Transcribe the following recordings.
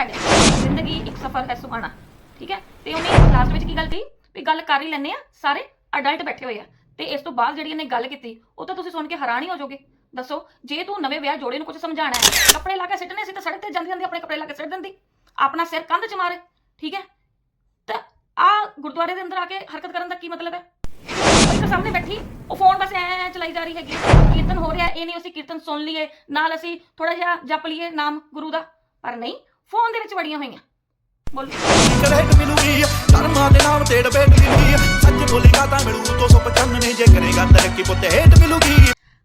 ਹੈਗਾ ਜ਼ਿੰਦਗੀ ਇੱਕ ਸਫ਼ਰ ਹੈ ਸੁਹਾਣਾ, ਠੀਕ ਹੈ? ਤੇ ਉਹਨੇ ਲਾਸਟ ਵਿੱਚ ਕੀ ਗੱਲ ਕਹੀ? ਵੀ ਗੱਲ ਕਰ ਹੀ ਲੈਣੇ ਆ, ਸਾਰੇ ਅਡਲਟ ਬੈਠੇ ਹੋਏ ਆ। ਤੇ ਇਸ ਤੋਂ ਬਾਅਦ ਜਿਹੜੀ ਇਹਨੇ ਗੱਲ ਕੀਤੀ, ਉਹ ਤਾਂ ਤੁਸੀਂ ਸੁਣ ਕੇ ਹੈਰਾਨ ਹੀ ਹੋ ਜਾਓਗੇ। ਦੱਸੋ, ਜੇ ਤੂੰ ਨਵੇਂ ਵਿਆਹ ਜੋੜੇ ਨੂੰ ਕੁਝ ਸਮਝਾਣਾ ਹੈ, ਕੱਪੜੇ ਲਾ ਕੇ ਸਿੱਟਣੇ ਸੀ ਤਾਂ ਸੜਕ ਤੇ ਜਾਂਦੀ ਜਾਂਦੀ ਆਪਣੇ ਕੱਪੜੇ ਲਾ ਕੇ ਸਿੱਟ ਦਿੰਦੀ। ਆਪਣਾ ਸਿਰ ਕੰਧ 'ਚ ਮਾਰੇ, ਠੀਕ ਹੈ? ਤਾਂ ਆ ਗੁਰਦੁਆਰੇ ਦੇ ਅੰਦਰ ਆ ਕੇ ਹਰਕਤ ਕਰਨ ਦਾ ਕੀ ਮਤਲਬ ਹੈ? ਇੱਕ ਸਾਹਮਣੇ ਬੈਠੀ, ਉਹ ਫੋਨ ਬਸ ਐ ਚਲਾਈ ਜਾ ਰਹੀ ਹੈਗੀ। ਕੀਰਤਨ ਹੋ ਰਿਹਾ, ਇਹ ਨਹੀਂ ਅਸੀਂ ਕੀਰਤਨ ਸੁਣ ਲਈਏ, ਨਾਲ ਅਸੀਂ ਥੋੜਾ ਜਿਹਾ ਜਪ ਲਈਏ ਨਾਮ ਗੁਰੂ ਦਾ। ਪਰ ਨਹੀਂ ਫੋਨ ਦੇ ਵਿੱਚ ਵੜੀਆਂ ਹੋਈਆਂ। ਬੋਲੋ। ਕਰੇਟ ਮਿਲੂਗੀ ਧਰਮਾਂ ਦੇ ਨਾਮ ਤੇ ਡਬੇਟ ਮਿਲੂਗੀ ਸੱਚ ਬੋਲੇਗਾ ਤਾਂ ਮਿਲੂ 295 ਜੇ ਕਰੇਗਾ ਤਰੱਕੀ ਪੁੱਤ ਹੇਟ ਮਿਲੂਗੀ।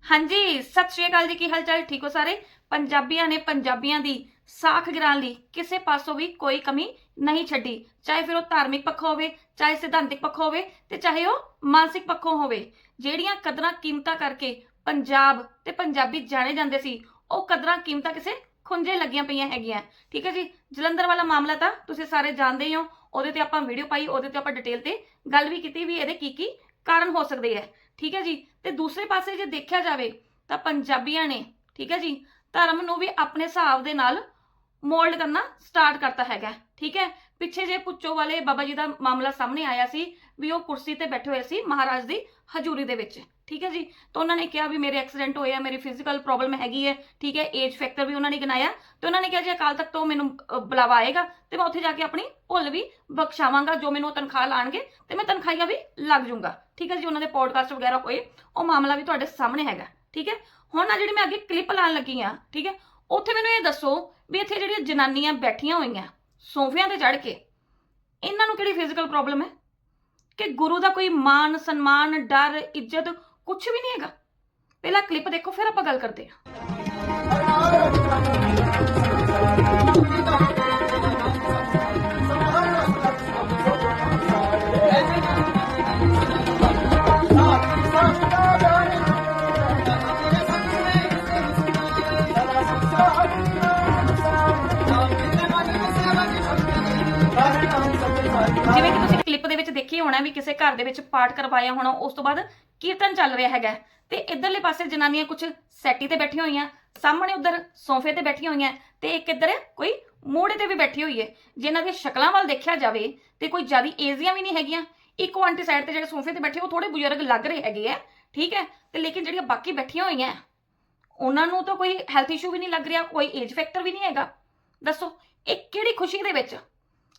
ਹਾਂਜੀ ਸਤਿ ਸ਼੍ਰੀ ਅਕਾਲ ਜੀ ਕੀ ਹਾਲ ਚਾਲ ਠੀਕ ਹੋ ਸਾਰੇ? ਪੰਜਾਬੀਆਂ ਨੇ ਪੰਜਾਬੀਆਂ ਦੀ ਸਾਖ ਗਿਰਾਣ ਲਈ ਕਿਸੇ ਪਾਸੋਂ ਵੀ ਕੋਈ ਕਮੀ ਨਹੀਂ ਛੱਡੀ। ਚਾਹੇ ਫਿਰ ਉਹ ਧਾਰਮਿਕ ਪੱਖੋਂ ਹੋਵੇ ਚਾਹੇ ਸਿਧਾਂਤਿਕ ਪੱਖੋਂ ਹੋਵੇ ਤੇ ਚਾਹੇ ਉਹ ਮਾਨਸਿਕ ਪੱਖੋਂ ਹੋਵੇ। ਜਿਹੜੀਆਂ ਕਦਰਾਂ ਕੀਮਤਾਂ ਕਰਕੇ ਪੰਜਾਬ ਤੇ ਪੰਜਾਬੀ ਜਾਣੇ ਜਾਂਦੇ ਸੀ ਉਹ ਕਦਰਾਂ ਕੀਮਤਾਂ ਕਿਸੇ ਖੁੰਝੇ ਲੱਗੀਆਂ ਪਈਆਂ ਹੈਗੀਆਂ। ਠੀਕ ਹੈ ਜੀ? ਜਲੰਧਰ ਵਾਲਾ ਮਾਮਲਾ ਤਾਂ ਤੁਸੀਂ ਸਾਰੇ ਜਾਣਦੇ ਹੀ ਹੋ। ਉਹਦੇ ਤੇ ਆਪਾਂ ਵੀਡੀਓ ਪਾਈ, ਉਹਦੇ ਤੇ ਆਪਾਂ ਡਿਟੇਲ ਤੇ ਗੱਲ ਵੀ ਕੀਤੀ ਵੀ ਇਹਦੇ ਕੀ ਕੀ ਕਾਰਨ ਹੋ ਸਕਦੇ ਹੈ। ਠੀਕ ਹੈ ਜੀ? ਤੇ ਦੂਸਰੇ ਪਾਸੇ ਜੇ ਦੇਖਿਆ ਜਾਵੇ ਤਾਂ ਪੰਜਾਬੀਆਂ ਨੇ, ਠੀਕ ਹੈ ਜੀ, ਧਰਮ ਨੂੰ ਵੀ ਆਪਣੇ ਹਿਸਾਬ ਦੇ ਨਾਲ ਮੋਲਡ ਕਰਨਾ ਸਟਾਰਟ ਕਰਤਾ ਹੈਗਾ। ਠੀਕ ਹੈ? ਪਿੱਛੇ ਜੇ ਪੁੱਚੋ ਵਾਲੇ ਬਾਬਾ ਜੀ ਦਾ ਮਾਮਲਾ ਸਾਹਮਣੇ ਆਇਆ ਸੀ ਵੀ ਉਹ ਕੁਰਸੀ ਤੇ ਬੈਠੇ ਹੋਏ ਸੀ ਮਹਾਰਾਜ ਦੀ ਹਜ਼ੂਰੀ ਦੇ ਵਿੱਚ। ਠੀਕ ਹੈ ਜੀ? ਤਾਂ ਉਹਨਾਂ ਨੇ ਕਿਹਾ ਵੀ ਮੇਰੇ ਐਕਸੀਡੈਂਟ ਹੋਇਆ ਮੇਰੀ ਫਿਜ਼ੀਕਲ ਪ੍ਰੋਬਲਮ ਹੈਗੀ ਹੈ, ਠੀਕ ਹੈ? ਏਜ ਫੈਕਟਰ ਵੀ ਉਹਨਾਂ ਨੇ ਗਿਣਾਇਆ। ਤੇ ਉਹਨਾਂ ਨੇ ਕਿਹਾ ਜੀ, ਅਕਾਲ ਤਖਤ ਤੋਂ ਮੈਨੂੰ ਬੁਲਾਵਾ ਆਏਗਾ ਤੇ ਮੈਂ ਉੱਥੇ ਜਾ ਕੇ ਆਪਣੀ ਭੁੱਲ ਵੀ ਬਖਸ਼ਾਵਾਂਗਾ, ਜੋ ਮੈਨੂੰ ਉਹ ਤਨਖਾਹ ਲਾਣਗੇ ਤੇ ਮੈਂ ਤਨਖਾਹੀਆ ਵੀ ਲੱਗ ਜਾਊਂਗਾ। ਠੀਕ ਹੈ ਜੀ? ਉਹਨਾਂ ਦੇ ਪੋਡਕਾਸਟ ਵਗੈਰਾ ਹੋਏ, ਉਹ ਮਾਮਲਾ ਵੀ ਤੁਹਾਡੇ ਸਾਹਮਣੇ ਹੈਗਾ। ਠੀਕ ਹੈ? ਹੁਣ ਆ ਜਿਹੜੀ ਮੈਂ ਅੱਗੇ ਕਲਿੱਪ ਲਾਣ ਲੱਗੀ ਆ ਠੀਕ ਹੈ? ਉੱਥੇ ਮੈਨੂੰ ਇਹ ਦੱਸੋ ਵੀ ਇੱਥੇ ਜਿਹੜੀਆਂ ਜਨਾਨੀਆਂ ਬੈਠੀਆਂ ਹੋਈਆਂ, ਸੋਫਿਆਂ ਤੇ ਚੜ੍ਹ ਕੇ, ਇਹਨਾਂ ਨੂੰ ਕਿਹੜੀ ਫਿਜ਼ੀਕਲ ਪ੍ਰੋਬਲਮ ਹੈ? ਕਿ ਗੁਰੂ ਦਾ ਕੋਈ ਮਾਨ ਸਨਮਾਨ, ਡਰ, ਇੱਜ਼ਤ ਕੁਝ ਵੀ ਨਹੀਂ ਹੈਗਾ। ਪਹਿਲਾਂ ਕਲਿੱਪ ਦੇਖੋ, ਫਿਰ ਆਪਾਂ ਗੱਲ ਕਰਦੇ ਹਾਂ। ਜਿਵੇਂ ਕਿ ਤੁਸੀਂ ਕਲਿੱਪ ਦੇ ਵਿੱਚ ਦੇਖੀ ਹੋਣਾ ਵੀ ਕਿਸੇ ਘਰ ਦੇ ਵਿੱਚ ਪਾਠ ਕਰਵਾਇਆ ਹੋਣਾ, ਉਸ ਤੋਂ ਬਾਅਦ ਕੀਰਤਨ ਚੱਲ ਰਿਹਾ ਹੈਗਾ ਤੇ ਇਧਰਲੇ ਪਾਸੇ ਜਨਾਨੀਆਂ ਕੁਝ ਸੈਟੀ ਤੇ ਬੈਠੀਆਂ ਹੋਈਆਂ, ਸਾਹਮਣੇ ਉਧਰ ਸੋਫੇ ਤੇ ਬੈਠੀਆਂ ਹੋਈਆਂ, ਤੇ ਇੱਕ ਇੱਧਰ ਕੋਈ ਮੋੜੇ ਤੇ ਵੀ ਬੈਠੀ ਹੋਈ ਹੈ। ਜਿਨ੍ਹਾਂ ਦੀਆਂ ਸ਼ਕਲਾਂ ਵੱਲ ਦੇਖਿਆ ਜਾਵੇ ਤੇ ਕੋਈ ਜ਼ਿਆਦੀ ਏਜ਼ੀਆਂ ਵੀ ਨਹੀਂ ਹੈਗੀਆਂ। ਇੱਕੋ ਆਂਟੀ ਸਾਈਡ ਤੇ ਜਿਹੜੇ ਸੋਫੇ ਤੇ ਬੈਠੇ, ਉਹ ਥੋੜੇ ਬਜ਼ੁਰਗ ਲੱਗ ਰਹੇ ਹੈਗੇ ਆ ਠੀਕ ਹੈ? ਤੇ ਲੇਕਿਨ ਜਿਹੜੀਆਂ ਬਾਕੀ ਬੈਠੀਆਂ ਹੋਈਆਂ, ਉਹਨਾਂ ਨੂੰ ਤਾਂ ਕੋਈ ਹੈਲਥ ਇਸ਼ੂ ਵੀ ਨਹੀਂ ਲੱਗ ਰਿਹਾ, ਕੋਈ ਏਜ ਫੈਕਟਰ ਵੀ ਨਹੀਂ ਹੈਗਾ। ਦੱਸੋ, ਇਹ ਕਿਹੜੀ ਖੁਸ਼ੀ ਦੇ ਵਿੱਚ?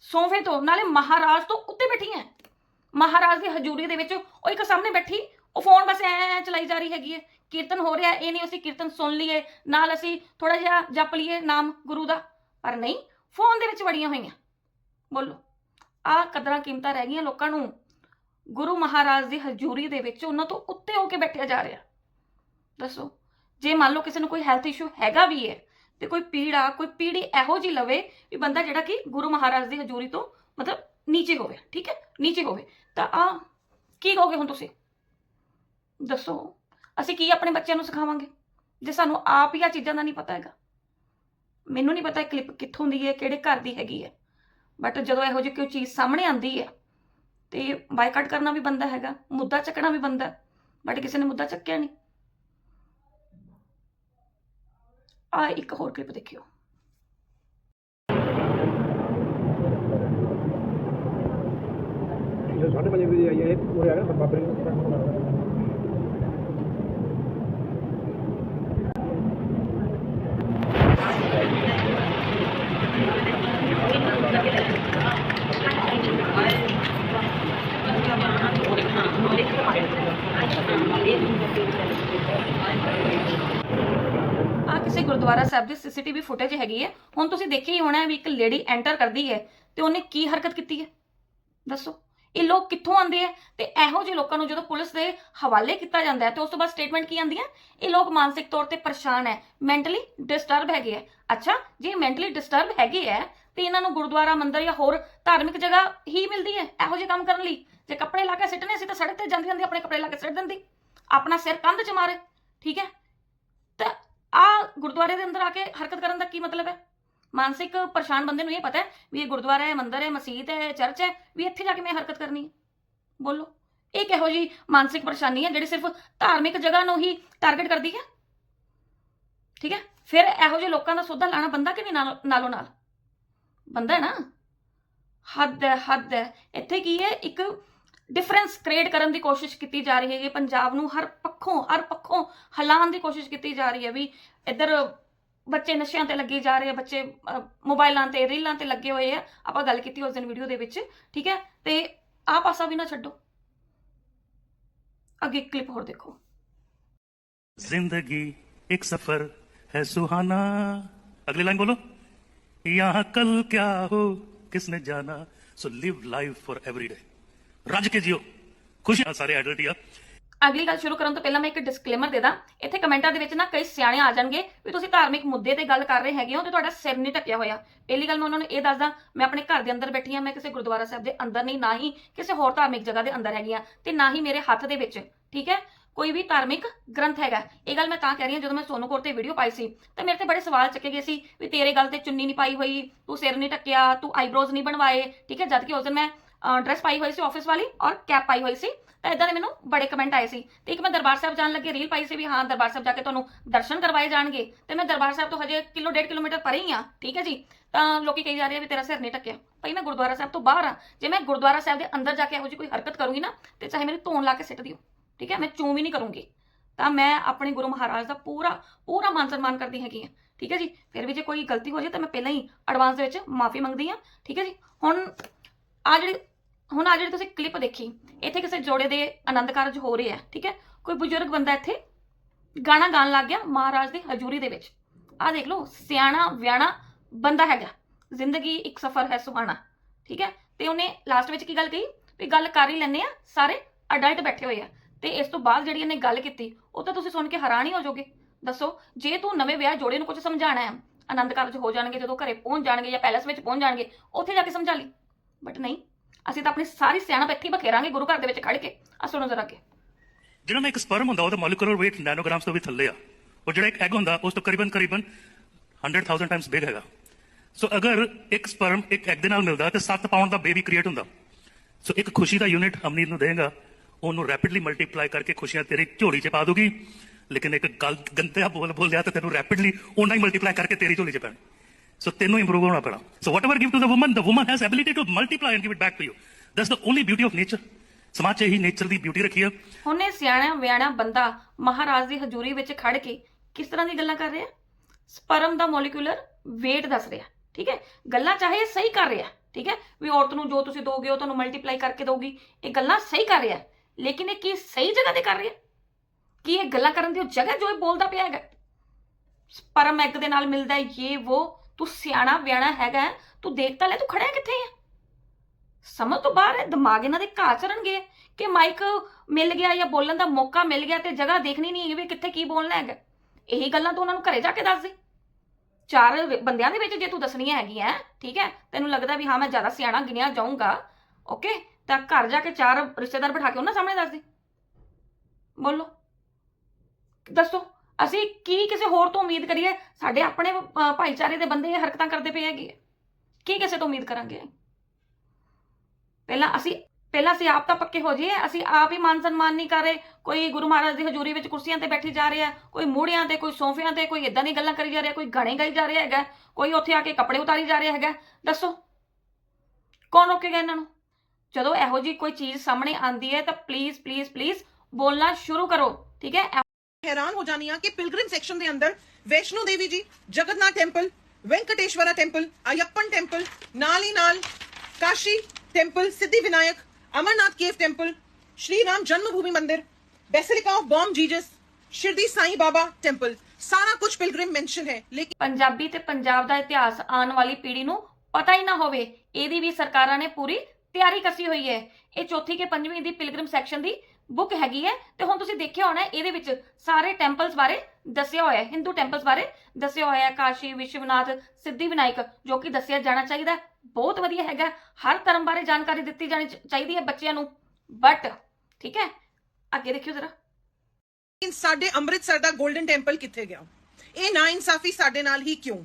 ਸੋਫੇ ਤੋਂ, ਨਾਲੇ ਮਹਾਰਾਜ ਤੋਂ ਉੱਤੇ ਬੈਠੀ ਹੈ ਮਹਾਰਾਜ ਦੀ ਹਜ਼ੂਰੀ ਦੇ ਵਿੱਚ ਉਹ ਇੱਕ ਸਾਹਮਣੇ ਬੈਠੀ ਉਹ ਫੋਨ ਬਸ ਐ ਚਲਾਈ ਜਾ ਰਹੀ ਹੈਗੀ ਹੈ ਕੀਰਤਨ ਹੋ ਰਿਹਾ, ਇਹ ਨਹੀਂ ਅਸੀਂ ਕੀਰਤਨ ਸੁਣ ਲਈਏ, ਨਾਲ ਅਸੀਂ ਥੋੜਾ ਜਿਹਾ ਜਪ ਲਈਏ ਨਾਮ ਗੁਰੂ ਦਾ। ਪਰ ਨਹੀਂ, ਫੋਨ ਦੇ ਵਿੱਚ ਵੜੀਆਂ ਹੋਈਆਂ। ਬੋਲੋ ਆ ਕਦਰਾਂ ਕੀਮਤਾਂ ਰਹਿ ਗਈਆਂ ਲੋਕਾਂ ਨੂੰ। ਗੁਰੂ ਮਹਾਰਾਜ ਦੀ ਹਜ਼ੂਰੀ ਦੇ ਵਿੱਚ ਉਹਨਾਂ ਤੋਂ ਉੱਤੇ ਹੋ ਕੇ ਬੈਠਿਆ ਜਾ ਰਿਹਾ। ਦੱਸੋ, ਜੇ ਮੰਨ ਲਓ ਕਿਸੇ ਨੂੰ ਕੋਈ ਹੈਲਥ ਇਸ਼ੂ ਹੈਗਾ ਵੀ ਹੈ ਤੇ ਕੋਈ ਪੀੜਾ, ਕੋਈ ਪੀੜੀ ਇਹੋ ਜੀ ਲਵੇ ਵੀ ਬੰਦਾ ਜਿਹੜਾ ਕਿ ਗੁਰੂ ਮਹਾਰਾਜ ਦੀ ਹਜ਼ੂਰੀ ਤੋਂ ਮਤਲਬ ਨੀਚੇ ਹੋਵੇ, ਠੀਕ ਹੈ? ਨੀਚੇ ਹੋਵੇ। ਤਾਂ ਆ ਕੀ ਕਹੋਗੇ ਹੁਣ ਤੁਸੀਂ? ਦੱਸੋ, ਅਸੀਂ ਕੀ ਆਪਣੇ ਬੱਚਿਆਂ ਨੂੰ ਸਿਖਾਵਾਂਗੇ? ਜੇ ਸਾਨੂੰ ਆਪ ਹੀ ਆ ਚੀਜ਼ਾਂ ਦਾ ਨਹੀਂ ਪਤਾ ਹੈਗਾ। ਮੈਨੂੰ ਨਹੀਂ ਪਤਾ ਇਹ ਕਲਿੱਪ ਕਿੱਥੋਂ ਦੀ ਹੈ, ਕਿਹੜੇ ਘਰ ਦੀ ਹੈਗੀ ਹੈ। ਬਟ ਜਦੋਂ ਇਹੋ ਜਿਹੀ ਕੋਈ ਚੀਜ਼ ਸਾਹਮਣੇ ਆਂਦੀ ਹੈ, ਤੇ ਬਾਈਕਾਟ ਕਰਨਾ ਵੀ ਬੰਦਾ ਹੈਗਾ, ਮੁੱਦਾ ਚੱਕਣਾ ਵੀ ਬੰਦਾ ਬਟ ਕਿਸੇ ਨੇ ਮੁੱਦਾ ਚੱਕਿਆ ਨਹੀਂ। ਆ ਇੱਕ ਹੋਰ ਕਲਿੱਪ ਦੇਖਿਓ। ਜੋ ਸਾਢੇ ਪੰਜ ਵਜੇ ਆਈ ਹੈ, ਇਹ ਪੂਰੇ ਆ ਗਿਆ ਬਾਬੇ ਨੇ ਆ ਕਿਸੇ ਗੁਰਦੁਆਰਾ ਸਾਹਿਬ ਦੀ ਸੀਸੀਟੀਵੀ ਫੁਟੇਜ ਹੈਗੀ ਹੈ। ਹੁਣ ਤੁਸੀਂ ਦੇਖਿਆ ਹੀ ਹੋਣਾ ਵੀ ਇੱਕ ਲੇਡੀ ਐਂਟਰ ਕਰਦੀ ਹੈ ਤੇ ਉਹਨੇ ਕੀ ਹਰਕਤ ਕੀਤੀ ਹੈ। ਦੱਸੋ। ਇਹ ਲੋਕ ਕਿੱਥੋਂ ਆਉਂਦੇ ਆ ਤੇ ਇਹੋ ਜਿਹੇ ਲੋਕਾਂ ਨੂੰ ਜਦੋਂ ਪੁਲਿਸ ਦੇ ਹਵਾਲੇ ਕੀਤਾ ਜਾਂਦਾ ਹੈ ਤੇ ਉਸ ਤੋਂ ਬਾਅਦ ਸਟੇਟਮੈਂਟ ਕੀ ਆਉਂਦੀ ਹੈ? ਇਹ ਲੋਕ ਮਾਨਸਿਕ ਤੌਰ ਤੇ ਪਰੇਸ਼ਾਨ ਹੈ। ਮੈਂਟਲੀ ਡਿਸਟਰਬ ਹੈਗੇ ਹੈ। ਅੱਛਾ, ਜੇ ਮੈਂਟਲੀ ਡਿਸਟਰਬ ਹੈਗੇ ਹੈ ਤੇ ਇਹਨਾਂ ਨੂੰ ਗੁਰਦੁਆਰਾ, ਮੰਦਿਰ ਜਾਂ ਹੋਰ ਧਾਰਮਿਕ ਜਗ੍ਹਾ ਹੀ ਮਿਲਦੀ ਹੈ ਇਹੋ ਜਿਹੇ ਕੰਮ ਕਰਨ ਲਈ? ਜੇ ਕੱਪੜੇ ਲਾ ਕੇ ਸਿੱਟਣੇ ਸੀ ਤਾਂ ਸੜਕ ਤੇ ਜਾਂਦੀ ਜਾਂਦੀ ਆਪਣੇ ਕੱਪੜੇ ਲਾ ਕੇ ਸਿੱਟ ਦਿੰਦੀ। ਆਪਣਾ ਸਿਰ ਕੰਧ 'ਚ ਮਾਰੇ, ਠੀਕ ਹੈ? ਗੁਰਦੁਆਰੇ ਦੇ ਅੰਦਰ ਆ ਕੇ ਹਰਕਤ ਕਰਨ ਦਾ ਕੀ ਮਤਲਬ ਹੈ? ਮਾਨਸਿਕ ਪਰੇਸ਼ਾਨ ਬੰਦੇ ਨੂੰ ਇਹ ਪਤਾ ਹੈ ਵੀ ਇਹ ਗੁਰਦੁਆਰਾ ਹੈ, ਮੰਦਿਰ ਹੈ, ਮਸਜਿਦ ਹੈ, ਚਰਚ ਹੈ, ਵੀ ਇੱਥੇ ਜਾ ਕੇ ਮੈਂ ਹਰਕਤ ਕਰਨੀ ਹੈ। ਬੋਲੋ। ਇਹ ਕਿਹੋ ਜੀ ਮਾਨਸਿਕ ਪਰੇਸ਼ਾਨੀ ਹੈ ਜਿਹੜੀ ਸਿਰਫ ਧਾਰਮਿਕ ਜਗ੍ਹਾ ਨੂੰ ਹੀ ਟਾਰਗੇਟ ਕਰਦੀ ਹੈ? ਠੀਕ ਹੈ? ਫਿਰ ਇਹੋ ਜਿਹੇ ਲੋਕਾਂ ਦਾ ਸੌਦਾ ਲਾਣਾ ਬੰਦਾ ਕਿ ਨਹੀਂ ਨਾਲੋਂ ਨਾਲ? ਬੰਦਾ ਹੈ ਨਾ? ਹੱਦ ਹੈ ਹੱਦ ਹੈ। ਇੱਥੇ ਕੀ ਹੈ? ਇੱਕ ਡਿਫਰੈਂਸ ਕ੍ਰੀਏਟ ਕਰਨ ਦੀ ਕੋਸ਼ਿਸ਼ ਕੀਤੀ ਜਾ ਰਹੀ ਹੈ ਕਿ ਪੰਜਾਬ ਨੂੰ ਹਰ ਪੱਖੋਂ ਹਰ ਪੱਖੋਂ ਹਲਾਉਣ ਦੀ ਕੋਸ਼ਿਸ਼ ਕੀਤੀ ਜਾ ਰਹੀ ਹੈ ਵੀ ਇੱਧਰ ਬੱਚੇ ਨਸ਼ਿਆਂ ਤੇ ਲੱਗੇ ਜਾ ਰਹੇ ਆ ਬੱਚੇ ਅਹ, ਮੋਬਾਈਲਾਂ ਤੇ ਰੀਲਾਂ ਤੇ ਲੱਗੇ ਹੋਏ ਆ ਆਪਾਂ ਗੱਲ ਕੀਤੀ ਉਸ ਦਿਨ ਵੀਡੀਓ ਦੇ ਵਿੱਚ ਠੀਕ ਹੈ ਤੇ ਆਹ ਪਾਸਾ ਵੀ ਨਾ ਛੱਡੋ ਅੱਗੇ ਕਲਿੱਪ ਹੋਰ ਦੇਖੋ जिंदगी एक सफर है सुहाना अगली लाइन बोलो यहाँ कल क्या हो किसने जाना so live life for every day ਰੱਜ ਕੇ ਜਿਓ। ਖੁਸ਼ ਸਾਰੇ ਐਡਲਟ ਅਗਲੀ ਗੱਲ ਸ਼ੁਰੂ ਕਰਨ ਤੋਂ ਪਹਿਲਾਂ ਮੈਂ ਇੱਕ ਡਿਸਕਲੇਮਰ ਦੇ ਦਾਂ। ਇੱਥੇ ਕਮੈਂਟਾਂ ਦੇ ਵਿੱਚ ਨਾ ਕਈ ਸਿਆਣੇ ਆ ਜਾਣਗੇ ਵੀ ਤੁਸੀਂ ਧਾਰਮਿਕ ਮੁੱਦੇ ਤੇ ਗੱਲ ਕਰ ਰਹੇ ਹੈਗੇ ਹੋ ਤੇ ਤੁਹਾਡਾ ਸਿਰ ਨਹੀਂ ਢੱਕਿਆ ਹੋਇਆ। ਪਹਿਲੀ ਗੱਲ ਮੈਂ ਉਹਨਾਂ ਨੂੰ ਇਹ ਦੱਸਦਾ, ਮੈਂ ਆਪਣੇ ਘਰ ਦੇ ਅੰਦਰ ਬੈਠੀ ਆ ਮੈਂ ਕਿਸੇ ਗੁਰਦੁਆਰਾ ਸਾਹਿਬ ਦੇ ਅੰਦਰ ਨਹੀਂ, ਨਾ ਹੀ ਕਿਸੇ ਹੋਰ ਧਾਰਮਿਕ ਜਗ੍ਹਾ ਦੇ ਅੰਦਰ ਹੈਗੀ ਆ ਤੇ ਨਾ ਹੀ ਮੇਰੇ ਹੱਥ ਦੇ ਵਿੱਚ, ਠੀਕ ਹੈ? ਕੋਈ ਵੀ ਧਾਰਮਿਕ ਗ੍ਰੰਥ ਹੈਗਾ। ਇਹ ਗੱਲ ਮੈਂ ਤਾਂ ਕਹਿ ਰਹੀ ਹਾਂ, ਜਦੋਂ ਮੈਂ ਸੋਨੂ ਕੋਰ ਤੇ ਵੀਡੀਓ ਪਾਈ ਸੀ, ਤੇ ਮੇਰੇ ਤੇ ਬੜੇ ਸਵਾਲ ਚੱਕੇ ਗਏ ਸੀ ਵੀ ਤੇਰੇ ਗੱਲ ਤੇ ਚੁੰਨੀ ਨਹੀਂ ਪਾਈ ਹੋਈ, ਤੂੰ ਸਿਰ ਨਹੀਂ ਢੱਕਿਆ, ਤੂੰ ਆਈਬ੍ਰੋਜ਼ ਨਹੀਂ ਬਣਵਾਏ, ਠੀਕ ਹੈ? ਜਦ ਕਿ ਉਸ ਦਿਨ ਮੈਂ ਡਰੈਸ ਪਾਈ ਹੋਈ ਸੀ ਆਫਿਸ ਵਾਲੀ ਔਰ ਕੈਪ ਪਾਈ ਹੋਈ ਸੀ। ਤਾਂ ਇਦਾਂ ਦੇ ਮੈਨੂੰ ਬੜੇ ਕਮੈਂਟ ਆਏ ਸੀ। ਤੇ ਇੱਕ ਮੈਂ ਦਰਬਾਰ ਸਾਹਿਬ ਜਾਣ ਲੱਗੇ ਰੀਲ ਪਾਈ ਸੀ ਵੀ ਹਾਂ, ਦਰਬਾਰ ਸਾਹਿਬ ਜਾ ਕੇ ਤੁਹਾਨੂੰ ਦਰਸ਼ਨ ਕਰਵਾਏ ਜਾਣਗੇ। ਤੇ ਮੈਂ ਦਰਬਾਰ ਸਾਹਿਬ ਤੋਂ ਹਜੇ ਕਿਲੋ ਡੇਢ ਕਿਲੋਮੀਟਰ ਪਰੇ ਹੀ ਆ ਠੀਕ ਹੈ ਜੀ? ਤਾਂ ਲੋਕੀ ਕਹੀ ਜਾ ਰਹੇ ਆ ਵੀ ਤੇਰਾ ਸਿਰ ਨਹੀਂ ਢੱਕਿਆ। ਭਾਈ ਮੈਂ ਗੁਰਦੁਆਰਾ ਸਾਹਿਬ ਤੋਂ ਬਾਹਰ ਆ ਜੇ ਮੈਂ ਗੁਰਦੁਆਰਾ ਸਾਹਿਬ ਦੇ ਅੰਦਰ ਜਾ ਕੇ ਇਹੋ ਜਿਹੀ ਕੋਈ ਹਰਕਤ ਕਰੂੰਗੀ ਨਾ, ਤੇ ਚਾਹੇ ਮੇਰੀ ਧੋਣ ਲਾ ਕੇ ਸਿੱਟ ਦਿਓ, ਠੀਕ ਹੈ? ਮੈਂ ਚੋਂ ਵੀ ਨਹੀਂ ਕਰੂੰਗੀ। ਤਾਂ ਮੈਂ ਆਪਣੇ ਗੁਰੂ ਮਹਾਰਾਜ ਦਾ ਪੂਰਾ ਪੂਰਾ ਮਾਨ ਸਨਮਾਨ ਕਰਦੀ ਹੈਗੀ ਆ ਠੀਕ ਹੈ ਜੀ? ਫਿਰ ਵੀ ਜੇ ਕੋਈ ਗਲਤੀ ਹੋ ਜਾਏ ਤਾਂ ਮੈਂ ਪਹਿਲਾਂ ਹੀ ਐਡਵਾਂਸ ਦੇ ਵਿੱਚ ਮਾਫੀ ਮੰਗਦੀ ਆ ਠੀਕ ਹੈ ਜੀ? ਹੁਣ ਆ ਜਿਹੜੇ ਹੁਣ ਆ ਜਿਹੜੀ ਤੁਸੀਂ ਕਲਿੱਪ ਦੇਖੀ, ਇੱਥੇ ਕਿਸੇ ਜੋੜੇ ਦੇ ਆਨੰਦ ਕਾਰਜ ਹੋ ਰਹੇ ਆ, ਠੀਕ ਹੈ? ਕੋਈ ਬਜ਼ੁਰਗ ਬੰਦਾ ਇੱਥੇ ਗਾਣਾ ਗਾਣ ਲੱਗ ਗਿਆ ਮਹਾਰਾਜ ਦੀ ਹਜ਼ੂਰੀ ਦੇ ਵਿੱਚ। ਆ ਦੇਖ ਲਓ, ਸਿਆਣਾ, ਵਿਆਣਾ ਬੰਦਾ ਹੈਗਾ। ਜ਼ਿੰਦਗੀ ਇੱਕ ਸਫ਼ਰ ਹੈ ਸੁਹਾਣਾ, ਠੀਕ ਹੈ? ਤੇ ਉਹਨੇ ਲਾਸਟ ਵਿੱਚ ਕੀ ਗੱਲ ਕਹੀ? ਵੀ ਗੱਲ ਕਰ ਹੀ ਲੈਨੇ ਆ, ਸਾਰੇ ਅਡਲਟ ਬੈਠੇ ਹੋਏ ਆ। ਤੇ ਇਸ ਤੋਂ ਬਾਅਦ ਜਿਹੜੀ ਇਹਨੇ ਗੱਲ ਕੀਤੀ, ਉਹ ਤਾਂ ਤੁਸੀਂ ਸੁਣ ਕੇ ਹੈਰਾਨ ਹੀ ਹੋ ਜਾਓਗੇ। ਦੱਸੋ, ਜੇ ਤੂੰ ਨਵੇਂ ਵਿਆਹ ਜੋੜੇ ਨੂੰ ਕੁਝ ਸਮਝਾਣਾ ਹੈ, ਆਨੰਦ ਕਾਰਜ ਹੋ ਜਾਣਗੇ, ਜਦੋਂ ਘਰੇ ਪਹੁੰਚ ਜਾਣਗੇ ਜਾਂ ਪੈਲਸ ਵਿੱਚ ਪਹੁੰਚ ਜਾਣਗੇ, ਉੱਥੇ ਜਾ ਕੇ ਸਮਝਾ ਲਈ। ਬਟ ਨਹੀਂ, ਅਸੀਂ ਤਾਂ ਆਪਣੀ ਸਾਰੀ ਸਿਆਣਪ ਇੱਥੇ ਹੀ ਬਖੇਰਾਂਗੇ ਗੁਰੂ ਘਰ ਦੇ ਵਿੱਚ ਖੜ ਕੇ। ਆ ਸੁਣੋ ਜ਼ਰਾ ਅੱਗੇ। ਜਿਹਨਾਂ ਮੈਂ ਇੱਕ ਸਪਰਮ ਹੁੰਦਾ, ਉਹਦਾ ਮੋਲੀਕੂਲਰ weight ਨੈਨੋਗ੍ਰਾਮਸ ਤੋਂ ਵੀ ਥੱਲੇ ਆ। ਉਹ ਜਿਹੜਾ ਇੱਕ ਐਗ ਹੁੰਦਾ, ਉਸ ਤੋਂ ਕਰੀਬਨ ਕਰੀਬਨ 100000 ਟਾਈਮਸ ਬਿਗ ਹੈਗਾ। ਸੋ ਅਗਰ ਇੱਕ ਸਪਰਮ ਇੱਕ ਐਗ ਦੇ ਨਾਲ ਮਿਲਦਾ, ਤੇ 7 ਪਾਉਂਡ ਦਾ ਬੇਬੀ ਕ੍ਰੀਏਟ ਹੁੰਦਾ। ਸੋ ਇੱਕ ਖੁਸ਼ੀ ਦਾ ਯੂਨਿਟ ਅਮਨੀਤ ਨੂੰ ਦੇਗਾ ਉਹਨੂੰ ਰੈਪਿਡਲੀ ਮਲਟੀਪਲਾਈ ਕਰਕੇ ਖੁਸ਼ੀਆਂ ਤੇਰੀ ਝੋਲੀ 'ਚ ਪਾ ਦੂਗੀ ਲੇਕਿਨ ਇੱਕ ਗੱਲ ਗੰਦਿਆ ਬੋਲ ਬੋਲ ਲਿਆ ਤਾਂ ਤੈਨੂੰ ਰੈਪਿਡਲੀ ਉਹਨਾਂ ਹੀ ਮਲਟੀਪਲਾਈ ਕਰਕੇ ਤੇਰੀ ਝੋਲੀ 'ਚ ਪੈਣ। ਸੋ ਤੈਨੂੰ ਇੰਪਰੂਵ ਹੋਣਾ ਪੈਣਾ so what give to the woman the woman has ability to multiply and give it back to you that's the only beauty of nature ਸਮਾਜ 'ਚ ਇਹੀ ਨੇਚਰ ਦੀ ਬਿਊਟੀ ਰੱਖੀ ਆ ਹੁਣ ਸਿਆਣਾ ਵਿਆਣਾ ਬੰਦਾ ਮਹਾਰਾਜ ਦੀ ਹਜ਼ੂਰੀ ਵਿੱਚ ਖੜ ਕੇ ਕਿਸ ਤਰ੍ਹਾਂ ਦੀ ਗੱਲਾਂ ਕਰ ਰਿਹਾ ਸਪਰਮ ਦਾ ਮੋਲੀਕੂਲਰ weight ਦੱਸ ਰਿਹਾ ਠੀਕ ਹੈ ਗੱਲਾਂ ਚਾਹੇ ਸਹੀ ਕਰ ਰਿਹਾ ਠੀਕ ਹੈ ਵੀ ਔਰਤ ਨੂੰ ਜੋ ਤੁਸੀਂ ਦੋਗੇ ਉਹ ਤੁਹਾਨੂੰ ਮਲਟੀਪਲਾਈ ਕਰਕੇ ਦੋਗੀ ਇਹ ਗੱਲਾਂ ਸਹੀ ਕਰ ਰਿਹਾ ਲੇਕਿਨ ਇਹ ਕੀ ਸਹੀ ਜਗ੍ਹਾ ਤੇ ਕਰ ਰਿਹਾ ਕੀ ਇਹ ਗੱਲਾਂ ਕਰਨ ਦੀ ਉਹ ਜਗ੍ਹਾ ਜੋ ਇਹ ਬੋਲਦਾ ਪਿਆ ਹੈਗਾ ਸਪਰਮ ਐਗ ਦੇ ਨਾਲ ਮਿਲਦਾ ਹੈ ਇਹ ਉਹ ਤੂੰ ਸਿਆਣਾ ਵਿਆਣਾ ਹੈਗਾ ਹੈ, ਤੂੰ ਦੇਖ ਤਾਂ ਲੈ ਤੂੰ ਖੜਿਆ ਕਿੱਥੇ ਹੈ? ਸਮਝ ਤੋਂ ਬਾਹਰ ਹੈ ਦਿਮਾਗ ਇਹਨਾਂ ਦੇ ਘਾ ਚੜਨਗੇ ਕਿ ਮਾਈਕ ਮਿਲ ਗਿਆ ਜਾਂ ਬੋਲਣ ਦਾ ਮੌਕਾ ਮਿਲ ਗਿਆ ਤੇ ਜਗ੍ਹਾ ਦੇਖਣੀ ਨਹੀਂ ਹੈਗੀ ਵੀ ਕਿੱਥੇ ਕੀ ਬੋਲਣਾ ਹੈਗਾ। ਇਹੀ ਗੱਲਾਂ ਤੂੰ ਉਹਨਾਂ ਨੂੰ ਘਰੇ ਜਾ ਕੇ ਦੱਸ ਦੇ। ਚਾਰ ਵ- ਬੰਦਿਆਂ ਦੇ ਵਿੱਚ ਜੇ ਤੂੰ ਦੱਸਣੀਆਂ ਹੈਗੀਆਂ ਠੀਕ ਹੈ ਤੈਨੂੰ ਲੱਗਦਾ ਵੀ ਹਾਂ ਮੈਂ ਜ਼ਿਆਦਾ ਸਿਆਣਾ ਗਿਣਿਆ ਜਾਊਂਗਾ ਓਕੇ ਤਾਂ ਘਰ ਜਾ ਕੇ ਚਾਰ ਰਿਸ਼ਤੇਦਾਰ ਬਿਠਾ ਕੇ ਉਹਨਾਂ ਸਾਹਮਣੇ ਦੱਸ ਦੇ। ਬੋਲੋ। ਦੱਸੋ। ਅਸੀਂ ਕੀ ਕਿਸੇ ਹੋਰ ਤੋਂ ਉਮੀਦ ਕਰੀਏ? ਸਾਡੇ ਆਪਣੇ ਅ, ਭਾਈਚਾਰੇ ਦੇ ਬੰਦੇ ਇਹ ਹਰਕਤਾਂ ਕਰਦੇ ਪਏ ਹੈਗੇ। ਆ। ਕੀ ਕਿਸੇ ਤੋਂ ਉਮੀਦ ਕਰਾਂਗੇ? ਪਹਿਲਾਂ ਅਸੀਂ ਪਹਿਲਾਂ ਅਸੀਂ ਆਪ ਤਾਂ ਪੱਕੇ ਹੋ ਜਾਈਏ। ਅਸੀਂ ਆਪ ਹੀ ਮਾਨ ਸਨਮਾਨ ਨਹੀਂ ਕਰ ਰਹੇ। ਕੋਈ ਗੁਰੂ ਮਹਾਰਾਜ ਦੀ ਹਜ਼ੂਰੀ ਵਿੱਚ ਕੁਰਸੀਆਂ ਤੇ ਬੈਠੀ ਜਾ ਰਿਹਾ ਕੋਈ ਮੂੜਿਆਂ ਤੇ ਕੋਈ ਸੋਫਿਆਂ ਤੇ ਕੋਈ ਇਦਾਂ ਦੀ ਗੱਲਾਂ ਕਰੀ ਜਾ ਰਿਹਾ ਕੋਈ ਗਾਣੇ ਗਾਈ ਜਾ ਰਿਹਾ ਹੈਗਾ ਕੋਈ ਉੱਥੇ ਆ ਕੇ ਕੱਪੜੇ ਉਤਾਰੀ ਜਾ ਰਿਹਾ ਹੈਗਾ। ਦੱਸੋ ਕੌਣ ਰੋਕੇਗਾ ਇਹਨਾਂ ਨੂੰ? ਜਦੋਂ ਇਹੋ ਜੀ ਕੋਈ ਚੀਜ਼ ਸਾਹਮਣੇ ਆਂਦੀ ਹੈ ਤਾਂ ਪਲੀਜ਼ ਪਲੀਜ਼ ਪਲੀਜ਼ ਬੋਲਣਾ ਸ਼ੁਰੂ ਕਰੋ ਠੀਕ ਹੈ? ਹੈਰਾਨ ਹੋ ਜਾਨੀ ਆ ਕਿ ਪਿਲਗ੍ਰਿਮ ਸੈਕਸ਼ਨ ਦੇ ਅੰਦਰ Vaishno Devi ji Jagannath temple Venkateshwara temple Ayyappan temple ਨਾਲ ਹੀ ਨਾਲ Kashi temple Siddhi Vinayak, Amarnath cave temple Shri Ram Janam Bhoomi ਮੰਦਿਰ basilica of Bom Jesus Shirdi Sai Baba temple ਸਾਰਾ ਕੁਝ ਪਿਲਗ੍ਰਿਮ ਮੈਂਸ਼ਨ ਹੈ। ਲੇਕਿਨ ਪੰਜਾਬੀ ਤੇ ਪੰਜਾਬ ਦਾ ਇਤਿਹਾਸ ਆਉਣ ਵਾਲੀ ਪੀੜ੍ਹੀ ਨੂੰ ਪਤਾ ਹੀ ਨਾ ਹੋਵੇ, ਇਹਦੀ ਵੀ ਸਰਕਾਰਾਂ ਨੇ ਪੂਰੀ ਤਿਆਰੀ ਕਸੀ ਹੋਈ ਹੈ। ਇਹ ਚੌਥੀ ਕੇ ਪੰਜਵੀਂ ਦੀ ਪਿਲਗ੍ਰਿਮ ਸੈਕਸ਼ਨ ਦੀ ਬੁੱਕ ਹੈਗੀ ਹੈ ਤੇ ਹੁਣ ਤੁਸੀਂ ਦੇਖਿਆ ਹੋਣਾ ਇਹਦੇ ਵਿੱਚ ਸਾਰੇ ਟੈਂਪਲਸ ਬਾਰੇ ਦੱਸਿਆ ਹੋਇਆ ਹੈ, ਹਿੰਦੂ ਟੈਂਪਲਸ ਬਾਰੇ ਦੱਸਿਆ ਹੋਇਆ ਹੈ, ਕਾਸ਼ੀ, ਵਿਸ਼ਵਨਾਥ, ਸਿੱਧੀ ਵਿਨਾਇਕ, ਜੋ ਕਿ ਦੱਸਿਆ ਜਾਣਾ ਚਾਹੀਦਾ ਬਹੁਤ ਵਧੀਆ ਹੈਗਾ ਹਰ ਧਰਮ ਬਾਰੇ ਜਾਣਕਾਰੀ ਦਿੱਤੀ ਜਾਣੀ ਚਾਹੀਦੀ ਹੈ ਬੱਚਿਆਂ ਨੂੰ। ਬਟ ਠੀਕ ਹੈ, ਅੱਗੇ ਦੇਖਿਓ ਜ਼ਰਾ। ਸਾਡੇ ਅੰਮ੍ਰਿਤਸਰ ਦਾ 골ਡਨ ਟੈਂਪਲ ਕਿੱਥੇ ਗਿਆ? ਇਹ ਨਾ ਇਨਸਾਫੀ ਸਾਡੇ ਨਾਲ ਹੀ ਕਿਉਂ?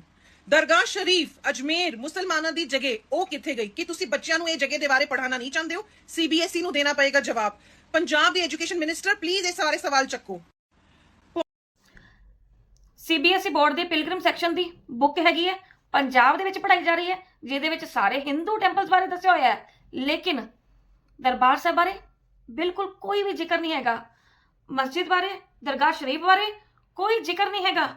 ਦਰਗਾਹ ਸ਼ਰੀਫ, ਅਜਮੇਰ, ਮੁਸਲਮਾਨਾਂ ਦੀ ਜਗ੍ਹਾ, ਉਹ ਕਿੱਥੇ ਗਈ? ਕਿ ਤੁਸੀਂ ਬੱਚਿਆਂ ਨੂੰ ਇਹ ਜਗ੍ਹਾ ਦੇ ਬਾਰੇ ਪੜ੍ਹਾਉਣਾ ਨਹੀਂ ਚਾਹੁੰਦੇ ਹੋ? ਸੀਬੀਐਸਈ E ਨੂੰ ਦੇਣਾ ਪਏਗਾ ਜਵਾਬ। ਪੰਜਾਬ ਦੇ ਐਜੂਕੇਸ਼ਨ ਮਿਨਿਸਟਰ ਪਲੀਜ਼ ਇਹ ਸਾਰੇ ਸਵਾਲ ਚੱਕੋ। ਸੀਬੀਐਸਈ ਬੋਰਡ ਦੀ ਪਿਲਗ੍ਰਿਮ ਸੈਕਸ਼ਨ ਦੀ ਬੁੱਕ ਹੈਗੀ ਹੈ। ਪੰਜਾਬ ਦੇ ਵਿੱਚ ਪੜਾਈ ਜਾ ਰਹੀ ਹੈ, ਜਿਹਦੇ ਵਿੱਚ ਸਾਰੇ ਹਿੰਦੂ ਟੈਂਪਲਸ ਬਾਰੇ ਦੱਸਿਆ ਹੋਇਆ ਹੈ। ਲੇਕਿਨ ਦਰਬਾਰ ਸਾਹਿਬ ਬਾਰੇ ਬਿਲਕੁਲ ਕੋਈ ਵੀ ਜ਼ਿਕਰ ਨਹੀਂ ਹੈਗਾ। ਮਸਜਿਦ ਬਾਰੇ, ਦਰਗਾਹ ਸ਼ਰੀਫ ਬਾਰੇ ਕੋਈ ਜ਼ਿਕਰ ਨਹੀਂ ਹੈਗਾ।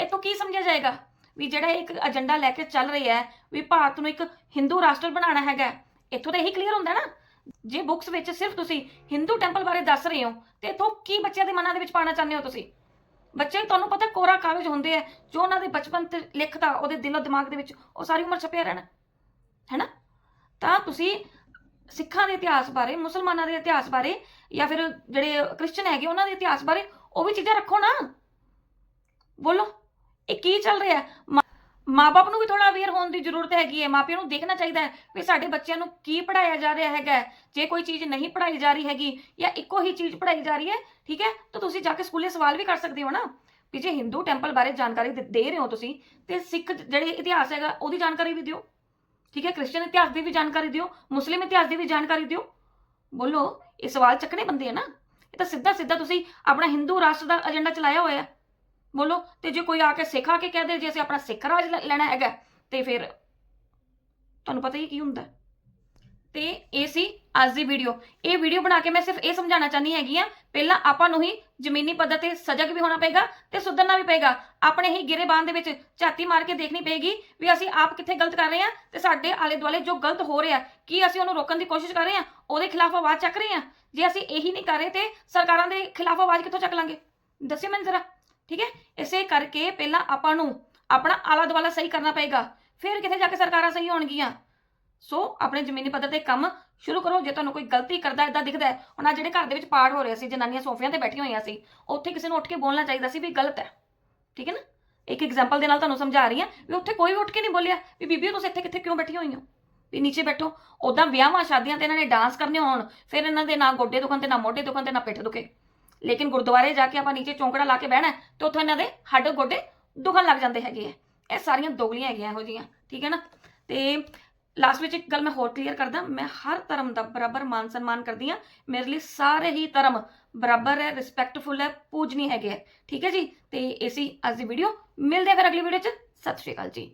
ਇਹ ਤੋਂ ਕੀ ਸਮਝਿਆ ਜਾਏਗਾ? ਵੀ ਜਿਹੜਾ ਇੱਕ ਏਜੰਡਾ ਲੈ ਕੇ ਚੱਲ ਰਿਹਾ ਹੈ, ਵੀ ਭਾਰਤ ਨੂੰ ਇੱਕ ਹਿੰਦੂ ਰਾਸ਼ਟਰ ਬਣਾਉਣਾ ਹੈਗਾ ਇੱਥੋਂ ਤਾਂ ਇਹੀ ਕਲੀਅਰ ਹੁੰਦਾ ਨਾ। ਜੇ ਬੁੱਕਸ ਵਿੱਚ ਸਿਰਫ ਤੁਸੀਂ ਹਿੰਦੂ ਟੈਂਪਲ ਬਾਰੇ ਦੱਸ ਰਹੇ ਹੋ, ਤੇ ਇਥੋਂ ਕੀ ਬੱਚਿਆਂ ਦੇ ਮਨਾਂ ਦੇ ਵਿੱਚ ਪਾਣਾ ਚਾਹੁੰਦੇ ਹੋ ਤੁਸੀਂ? ਬੱਚੇ, ਤੁਹਾਨੂੰ ਪਤਾ ਕੋਰਾ ਕਾਗਜ਼ ਹੁੰਦੇ ਆ, ਜੋ ਉਹਨਾਂ ਦੇ ਬਚਪਨ ਤੇ ਲਿਖਤਾ ਉਹਦੇ ਦਿਲੋਂ ਦਿਮਾਗ ਦੇ ਵਿੱਚ ਉਹ ਸਾਰੀ ਉਮਰ ਛਪਿਆ ਰਹਿਣਾ। ਹੈਨਾ? ਤਾਂ ਤੁਸੀਂ ਸਿੱਖਾਂ ਦੇ ਇਤਿਹਾਸ ਬਾਰੇ, ਮੁਸਲਮਾਨਾਂ ਦੇ ਇਤਿਹਾਸ ਬਾਰੇ ਜਾਂ ਫਿਰ ਜਿਹੜੇ ਕ੍ਰਿਸਚਨ ਹੈਗੇ, ਉਹਨਾਂ ਦੇ ਇਤਿਹਾਸ ਬਾਰੇ ਉਹ ਵੀ ਚੀਜ਼ਾਂ ਰੱਖੋ ਨਾ। ਬੋਲੋ। ਇਹ ਕੀ ਚੱਲ ਰਿਹਾ? ਹੈ ਮਾ- ਮਾਪੇ ਨੂੰ ਵੀ ਥੋੜਾ ਅਵੇਅਰ ਹੋਣ ਦੀ ਜ਼ਰੂਰਤ ਹੈਗੀ ਹੈ। ਮਾਪਿਆਂ ਨੂੰ ਦੇਖਣਾ ਚਾਹੀਦਾ ਹੈ ਵੀ ਸਾਡੇ ਬੱਚਿਆਂ ਨੂੰ ਕੀ ਪੜਾਇਆ ਜਾ ਰਿਹਾ ਹੈਗਾ ਹੈ। ਜੇ ਕੋਈ ਚੀਜ਼ ਨਹੀਂ ਪੜਾਈ ਜਾ ਰਹੀ ਹੈਗੀ ਜਾਂ ਇੱਕੋ ਹੀ ਚੀਜ਼ ਪੜਾਈ ਜਾ ਰਹੀ ਹੈ, ਠੀਕ ਹੈ? ਤਾਂ ਤੁਸੀਂ ਜਾ ਕੇ ਸਕੂਲੇ ਸਵਾਲ ਵੀ ਕਰ ਸਕਦੇ ਹੋ ਨਾ। ਵੀ ਜੇ ਹਿੰਦੂ ਟੈਂਪਲ ਬਾਰੇ ਜਾਣਕਾਰੀ ਦੇ ਦੇ ਰਹੇ ਹੋ ਤੁਸੀਂ, ਤੇ ਸਿੱਖ ਜਿਹੜੇ ਇਤਿਹਾਸ ਹੈਗਾ, ਉਹਦੀ ਜਾਣਕਾਰੀ ਵੀ ਦਿਓ। ਠੀਕ ਹੈ? ਕ੍ਰਿਸਚੀਅਨ ਇਤਿਹਾਸ ਦੀ ਵੀ ਜਾਣਕਾਰੀ ਦਿਓ ਮੁਸਲਿਮ ਇਤਿਹਾਸ ਦੀ ਵੀ ਜਾਣਕਾਰੀ ਦਿਓ। ਬੋਲੋ, ਇਹ ਸਵਾਲ ਚੱਕਣੇ ਬੰਦੇ ਆ ਨਾ। ਇਹ ਤਾਂ ਸਿੱਧਾ ਸਿੱਧਾ ਤੁਸੀਂ ਆਪਣਾ ਹਿੰਦੂ ਰਾਸ਼ਟਰ ਦਾ ਏਜੰਡਾ ਚਲਾਇਆ ਹੋਇਆ ਹੈ। ਬੋਲੋ, ਤੇ ਜੇ ਕੋਈ ਆ ਕੇ ਸਿੱਖ, ਆ ਕੇ ਕਹਿ ਦੇ, ਜੇ ਅਸੀਂ ਆਪਣਾ ਸਿੱਖ ਰਾਜ ਲੈਣਾ ਹੈਗਾ, ਤੇ ਫਿਰ ਤੁਹਾਨੂੰ ਪਤਾ ਹੀ ਕੀ ਹੁੰਦਾ। ਤੇ ਇਹ ਸੀ ਅੱਜ ਦੀ ਵੀਡੀਓ ਇਹ ਵੀਡੀਓ ਬਣਾ ਕੇ ਮੈਂ ਸਿਰਫ ਇਹ ਸਮਝਾਉਣਾ ਚਾਹਨੀ ਹੈਗੀ ਆ, ਪਹਿਲਾਂ ਆਪਾਂ ਨੂੰ ਹੀ ਜ਼ਮੀਨੀ ਪੱਧਰ ਤੇ ਸਜਗ ਵੀ ਹੋਣਾ ਪਏਗਾ ਤੇ ਸੁਧਰਨਾ ਵੀ ਪਏਗਾ। ਆਪਣੇ ਹੀ ਗਿਰੇਬਾਨ ਦੇ ਵਿੱਚ ਝਾਤੀ ਮਾਰ ਕੇ ਦੇਖਣੀ ਪਏਗੀ ਵੀ ਅਸੀਂ ਆਪ ਕਿੱਥੇ ਗਲਤ ਕਰ ਰਹੇ ਹਾਂ ਤੇ ਸਾਡੇ ਆਲੇ ਦੁਆਲੇ ਜੋ ਗਲਤ ਹੋ ਰਿਹਾ, ਕੀ ਅਸੀਂ ਉਹਨੂੰ ਰੋਕਣ ਦੀ ਕੋਸ਼ਿਸ਼ ਕਰ ਰਹੇ ਹਾਂ ਉਹਦੇ ਖਿਲਾਫ ਆਵਾਜ਼ ਚੱਕ ਰਹੇ ਹਾਂ ਜੇ ਅਸੀਂ ਇਹੀ ਨਹੀਂ ਕਰ ਰਹੇ ਤੇ ਸਰਕਾਰਾਂ ਦੇ ਖਿਲਾਫ ਆਵਾਜ਼ ਕਿੱਥੋਂ ਚੱਕ ਲਾਂਗੇ? ਦੱਸਿਓ ਮੈਨੂੰ ਜ਼ਰਾ। ਠੀਕ ਹੈ? ਇਸੇ ਕਰਕੇ ਪਹਿਲਾਂ ਆਪਾਂ ਨੂੰ ਆਪਣਾ ਆਲਾ ਦੁਆਲਾ ਸਹੀ ਕਰਨਾ ਪਏਗਾ। ਫਿਰ ਕਿਤੇ ਜਾ ਕੇ ਸਰਕਾਰਾਂ ਸਹੀ ਹੋਣਗੀਆਂ? ਸੋ ਆਪਣੇ ਜ਼ਮੀਨੀ ਪੱਧਰ ਤੇ ਕੰਮ ਸ਼ੁਰੂ ਕਰੋ। ਜੇ ਤੁਹਾਨੂੰ ਕੋਈ ਗਲਤੀ ਕਰਦਾ ਇਦਾਂ ਦਿਖਦਾ ਹੈ, ਹੁਣ ਆਹ ਜਿਹੜੇ ਘਰ ਦੇ ਵਿੱਚ ਪਾੜ ਹੋ ਰਿਹਾ ਸੀ, ਜਨਾਨੀਆਂ ਸੋਫਿਆਂ ਤੇ ਬੈਠੀਆਂ ਹੋਈਆਂ ਸੀ, ਉੱਥੇ ਕਿਸੇ ਨੂੰ ਉੱਠ ਕੇ ਬੋਲਣਾ ਚਾਹੀਦਾ ਸੀ ਵੀ ਗਲਤ ਹੈ। ਠੀਕ ਹੈ ਨਾ? ਇੱਕ ਐਗਜ਼ਾਮਪਲ ਦੇ ਨਾਲ ਤੁਹਾਨੂੰ ਸਮਝਾ ਰਹੀ ਹਾਂ ਵੀ ਉੱਥੇ ਕੋਈ ਵੀ ਉੱਠ ਕੇ ਨਹੀਂ ਬੋਲਿਆ ਵੀ ਬੀਬੀ ਤੁਸੀਂ ਇੱਥੇ ਕਿੱਥੇ ਕਿਉਂ ਬੈਠੀ ਹੋਈ ਹੋ? ਵੀ ਨੀਚੇ ਬੈਠੋ। ਉਦਾਂ ਵਿਆਹਾਂ, ਸ਼ਾਦੀਆਂ ਤੇ ਇਹਨਾਂ ਨੇ ਡਾਂਸ ਕਰਨੇ ਹੋਣ, ਫਿਰ ਇਹਨਾਂ ਦੇ ਨਾ ਗੋਡੇ ਦੁਖਣ ਤੇ ਨਾ ਮੋਢੇ ਦੁਖਣ ਤੇ ਨਾ ਪਿੱਠ ਦੁਖੇ। ਲੇਕਿਨ ਗੁਰਦੁਆਰੇ ਜਾ ਕੇ ਆਪਾਂ ਨੀਚੇ ਚੌਂਕੜਾ ਲਾ ਕੇ ਬਹਿਣਾ ਹੈ, ਤੇ ਉੱਥੋਂ ਇਹਨਾਂ ਦੇ ਹੱਡ ਗੋਡੇ ਦੁਖਣ ਲੱਗ ਜਾਂਦੇ ਹੈਗੇ ਆ। ਇਹ ਸਾਰੀਆਂ ਦੋਗਲੀਆਂ ਹੈਗੀਆਂ ਇਹੋ ਜੀਆਂ ਠੀਕ ਹੈ ਨਾ? ਤੇ ਲਾਸਟ ਵਿੱਚ ਇੱਕ ਗੱਲ ਮੈਂ ਹੋਰ ਕਲੀਅਰ ਕਰਦਾ, ਮੈਂ ਹਰ ਧਰਮ ਦਾ ਬਰਾਬਰ ਮਾਨ ਸਨਮਾਨ ਕਰਦੀ ਆ ਮੇਰੇ ਲਈ ਸਾਰੇ ਹੀ ਧਰਮ ਬਰਾਬਰ ਹੈ ਰਿਸਪੈਕਟਫੁਲ ਹੈ ਪੂਜਨੀ ਹੈਗੇ ਹੈ ਠੀਕ ਹੈ ਜੀ? ਤੇ ਏਸੀ ਅੱਜ ਦੀ ਵੀਡੀਓ ਮਿਲਦੇ ਆ ਫਿਰ ਅਗਲੀ ਵੀਡੀਓ ਚ। ਸਤਿ ਸ਼੍ਰੀ ਅਕਾਲ ਜੀ।